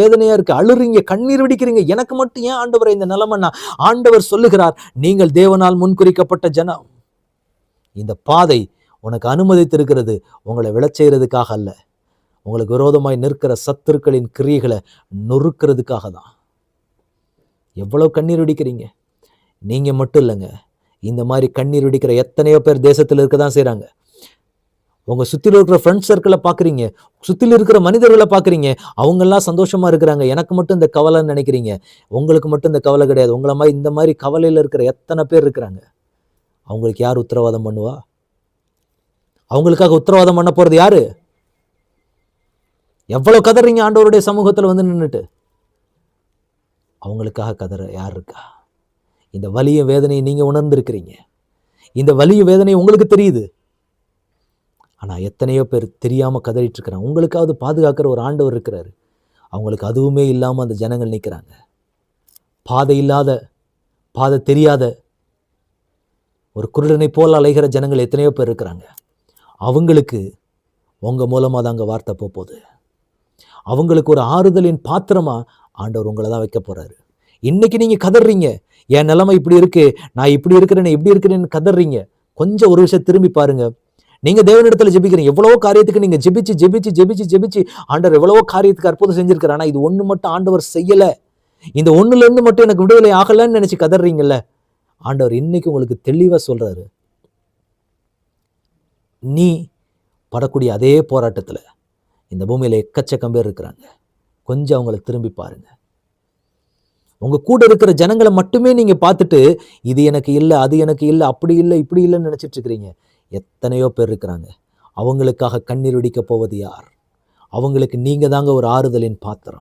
வேதனையா இருக்கு. அழுறீங்க கண்ணீர் வெடிக்கிறீங்க. எனக்கு மட்டும் ஏன் ஆண்டவரை இந்த நிலைமைன்னா? ஆண்டவர் சொல்லுகிறார் நீங்கள் தேவனால் முன்குறிக்கப்பட்ட ஜனம் இந்த பாதை உனக்கு அனுமதித்திருக்கிறது. உங்களை விளச்செய்கிறதுக்காக அல்ல. உங்களுக்கு விரோதமாய் நிற்கிற சத்துருக்களின் கிரியைகளை நொறுக்கிறதுக்காக தான். எவ்வளோ கண்ணீர் வெடிக்கிறீங்க? நீங்கள் மட்டும் இல்லைங்க. இந்த மாதிரி கண்ணீர் வெடிக்கிற எத்தனையோ பேர் தேசத்தில் இருக்க தான் செய்கிறாங்க உங்கள் சுற்றில இருக்கிற ஃப்ரெண்ட்ஸ் சர்க்கிளை பார்க்குறீங்க சுற்றில இருக்கிற மனிதர்களை பார்க்குறீங்க அவங்கெல்லாம் சந்தோஷமாக இருக்கிறாங்க. எனக்கு மட்டும் இந்த கவலைன்னு நினைக்கிறீங்க. உங்களுக்கு மட்டும் இந்த கவலை கிடையாது. உங்களை மாதிரி இந்த மாதிரி கவலையில் இருக்கிற எத்தனை பேர் இருக்கிறாங்க? அவங்களுக்கு யார் உத்தரவாதம் பண்ணுவா? அவங்களுக்காக உத்தரவாதம் பண்ண போகிறது யார்? எவ்வளோ கதறீங்க ஆண்டவருடைய சமூகத்தில் வந்து நின்றுட்டு அவங்களுக்காக கதற யார் இருக்கா? இந்த வலிய வேதனையை நீங்கள் உணர்ந்திருக்கிறீங்க. இந்த வலிய வேதனை உங்களுக்கு தெரியுது. ஆனால் எத்தனையோ பேர் தெரியாமல் கதறிட்டு இருக்கிறாங்க உங்களுக்காவது பாதுகாக்கிற ஒரு ஆண்டவர் இருக்கிறாரு. அவங்களுக்கு அதுவுமே இல்லாமல் அந்த ஜனங்கள் நிற்கிறாங்க பாதை இல்லாத பாதை தெரியாத ஒரு குருடனை போல் அலைகிற ஜனங்கள் எத்தனையோ பேர் இருக்கிறாங்க. அவங்களுக்கு உங்க மூலமா தாங்க வார்த்தை போகுது. அவங்களுக்கு ஒரு ஆறுதலின் பாத்திரமாக ஆண்டவர் உங்களை தான் வைக்க போகிறாரு இன்னைக்கு நீங்கள் கதறீங்க. என் நிலைமை இப்படி இருக்குது நான் இப்படி இருக்கிறேன்னு இப்படி இருக்கிறேன்னு கதறீங்க. கொஞ்சம் ஒரு விஷயம் திரும்பி பாருங்கள் நீங்க தேவனிடத்துல ஜெபிக்கிறீங்க. எவ்வளவோ காரியத்துக்கு நீங்க ஜெபிச்சு ஜெபிச்சு ஜெபிச்சு ஜெபிச்சு ஆண்டவர் எவ்வளவோ காரியத்துக்கு அற்புதம் செஞ்சிருக்காரு. ஆனா இது ஒண்ணு மட்டும் ஆண்டவர் செய்யல. இந்த ஒண்ணுல இருந்து மட்டும் எனக்கு விடுதலை ஆகலைன்னு நினைச்சு கதறீங்கல்ல? ஆண்டவர் இன்னைக்கு உங்களுக்கு தெளிவா சொல்றாரு. நீ படக்கூடிய அதே போராட்டத்துல இந்த பூமியில எக்கச்சக்கம் பேர் இருக்கிறாங்க. கொஞ்சம் அவங்கள திரும்பி பாருங்க. உங்க கூட இருக்கிற ஜனங்களை மட்டுமே நீங்க பார்த்துட்டு இது எனக்கு இல்லை அது எனக்கு இல்லை அப்படி இல்லை இப்படி இல்லைன்னு நினச்சிட்டு இருக்கிறீங்க. எத்தனையோ பேர் இருக்கிறாங்க. அவங்களுக்காக கண்ணீர் வெடிக்க போவது யார்? அவங்களுக்கு நீங்கள் தாங்க ஒரு ஆறுதலின் பாத்திரம்.